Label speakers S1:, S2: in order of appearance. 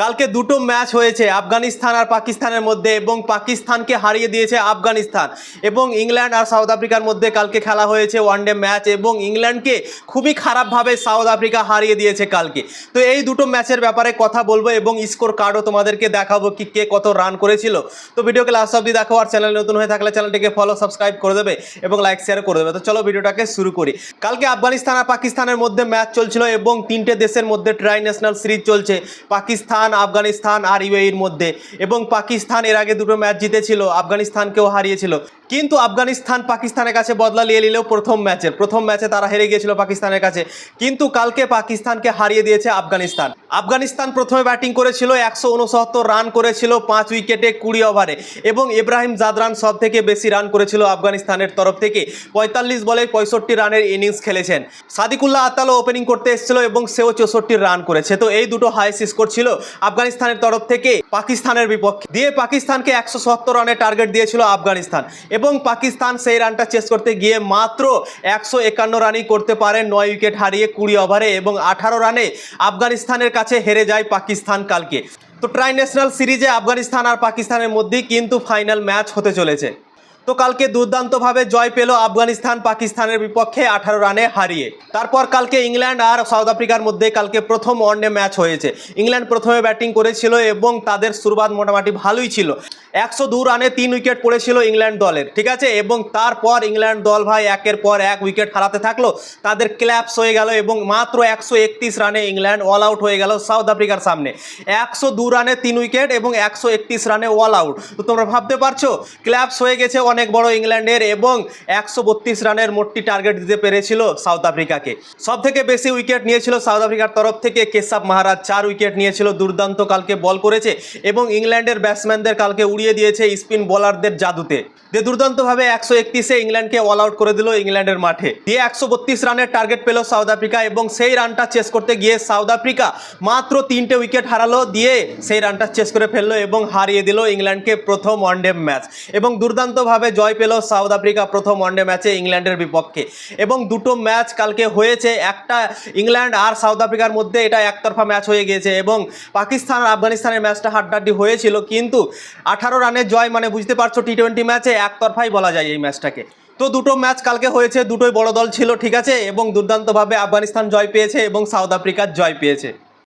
S1: কালকে দুটো ম্যাচ হয়েছে, আফগানিস্তান আর পাকিস্তানের মধ্যে এবং পাকিস্তানকে হারিয়ে দিয়েছে আফগানিস্তান। এবং ইংল্যান্ড আর সাউথ আফ্রিকার মধ্যে কালকে খেলা হয়েছে ওয়ানডে ম্যাচ এবং ইংল্যান্ডকে খুবই খারাপভাবে সাউথ আফ্রিকা হারিয়ে দিয়েছে কালকে। তো এই দুটো ম্যাচের ব্যাপারে কথা বলব এবং স্কোর কার্ডও তোমাদেরকে দেখাবো কি কে কত রান করেছিল। তো ভিডিওকে লাস্ট অবধি দেখো আর চ্যানেল নতুন হয়ে থাকলে চ্যানেলটিকে ফলো সাবস্ক্রাইব করে দেবে এবং লাইক শেয়ার করে দেবে। তো চলো ভিডিওটাকে শুরু করি। কালকে আফগানিস্তান আর পাকিস্তানের মধ্যে ম্যাচ চলছিল এবং তিনটে দেশের মধ্যে ট্রাই ন্যাশনাল সিরিজ চলছে। পাকিস্তান আফগানিস্তান আর ইউএইর মধ্যে। এবং পাকিস্তান এর আগে দুটো ম্যাচ জিতেছিল আফগানিস্তানকেও হারিয়েছিল। কিন্তু আফগানিস্তান পাকিস্তানের কাছে বদলা নিয়ে নিলেও প্রথম ম্যাচের প্রথম ম্যাচে তারা হেরে গিয়েছিল পাকিস্তানের কাছে। কিন্তু কালকে পাকিস্তানকে হারিয়ে দিয়েছে আফগানিস্তান। আফগানিস্তান প্রথমে ব্যাটিং করেছিল, একশো উনসত্তর রান করেছিল পাঁচ উইকেটে কুড়ি ওভারে। এবং ইব্রাহিম জাদরান সব থেকে বেশি রান করেছিল আফগানিস্তানের তরফ থেকে। পঁয়তাল্লিশ বলে পঁয়ষট্টি রানের ইনিংস খেলেছেন। সাদিকুল্লাহ আতালও ওপেনিং করতে এসেছিল এবং সেও চৌষট্টি রান করেছে। তো এই দুটো হাইস্ট স্কোর ছিল আফগানিস্তানের তরফ থেকে পাকিস্তানের বিপক্ষে। দিয়ে পাকিস্তানকে একশো সত্তর রানের টার্গেট দিয়েছিল আফগানিস্তান। এবং পাকিস্তান সেই রানটা চেস করতে গিয়ে মাত্র একশো একান্ন রানই করতে পারে। নয় উইকেট হারিয়ে কুড়ি ওভারে এবং আঠারো রানে আফগানিস্তানের কাছে হেরে যায় পাকিস্তান কালকে। তো ট্রাই ন্যাশনাল সিরিজে আফগানিস্তান আর পাকিস্তানের মধ্যেই কিন্তু ফাইনাল ম্যাচ হতে চলেছে। তো কালকে দুর্দান্তভাবে জয় পেল আফগানিস্তান পাকিস্তানের বিপক্ষে আঠারো রানে হারিয়ে। তারপর কালকে ইংল্যান্ড আর সাউথ আফ্রিকার মধ্যে কালকে প্রথম ওয়ানডে ম্যাচ হয়েছে। ইংল্যান্ড প্রথমে ব্যাটিং করেছিল এবং তাদের শুরুবাত মোটামুটি ভালোই ছিল। একশো দু রানে তিন উইকেট পড়েছিল ইংল্যান্ড দলের, ঠিক আছে? এবং তারপর ইংল্যান্ড দল ভাই একের পর এক উইকেট হারাতে থাকল। তাদের ক্ল্যাপস হয়ে গেল এবং মাত্র একশো একত্রিশ রানে ইংল্যান্ড অল আউট হয়ে গেল সাউথ আফ্রিকার সামনে। একশো দু রানে তিন উইকেট এবং একশো একত্রিশ রানে অল আউট তো তোমরা ভাবতে পারছ ক্ল্যাপস হয়ে গেছে অনেক বড় ইংল্যান্ডের এবং একশো বত্রিশ রানের মোটটি টার্গেট দিতে পেরেছিল সাউথ আফ্রিকাকে। সব থেকে বেশি উইকেট নিয়েছিল সাউথ আফ্রিকার তরফ থেকে কেশব মহারাজ। চার উইকেট নিয়েছিল, দুর্দান্ত কালকে বল করেছে এবং ইংল্যান্ডের ব্যাটসম্যানদের কালকে উড়িয়ে দিয়েছে স্পিন বোলারদের জাদুতে। দিয়ে দুর্দান্তভাবে একশো একত্রিশে ইংল্যান্ডকে অল আউট করে দিল ইংল্যান্ডের মাঠে। দিয়ে একশো বত্রিশ রানের টার্গেট পেল সাউথ আফ্রিকা এবং সেই রানটা চেস করতে গিয়ে সাউথ আফ্রিকা মাত্র তিনটে উইকেট হারালো, দিয়ে সেই রানটা চেস করে ফেলল এবং হারিয়ে দিল ইংল্যান্ডকে প্রথম ওয়ানডে ম্যাচ এবং দুর্দান্তভাবে জয় পেল সাউথ আফ্রিকা প্রথম ওয়ানডে ম্যাচে ইংল্যান্ডের বিপক্ষে। এবং দুটো ম্যাচ কালকে হয়েছে, একটা ইংল্যান্ড আর সাউথ আফ্রিকার মধ্যে এটা একতরফা ম্যাচ হয়ে গিয়েছে এবং পাকিস্তান আর আফগানিস্তানের ম্যাচটা হাড্ডাড্ডি হয়েছিল। কিন্তু আঠারো রানের জয় মানে বুঝতে পারছ টি টোয়েন্টি ম্যাচে একতরফাই বলা যায় এই ম্যাচটাকে তো দুটো ম্যাচ কালকে হয়েছে, দুটোই বড় দল ছিল, ঠিক আছে? এবং দুর্দান্তভাবে আফগানিস্তান জয় পেয়েছে এবং সাউথ আফ্রিকার জয় পেয়েছে।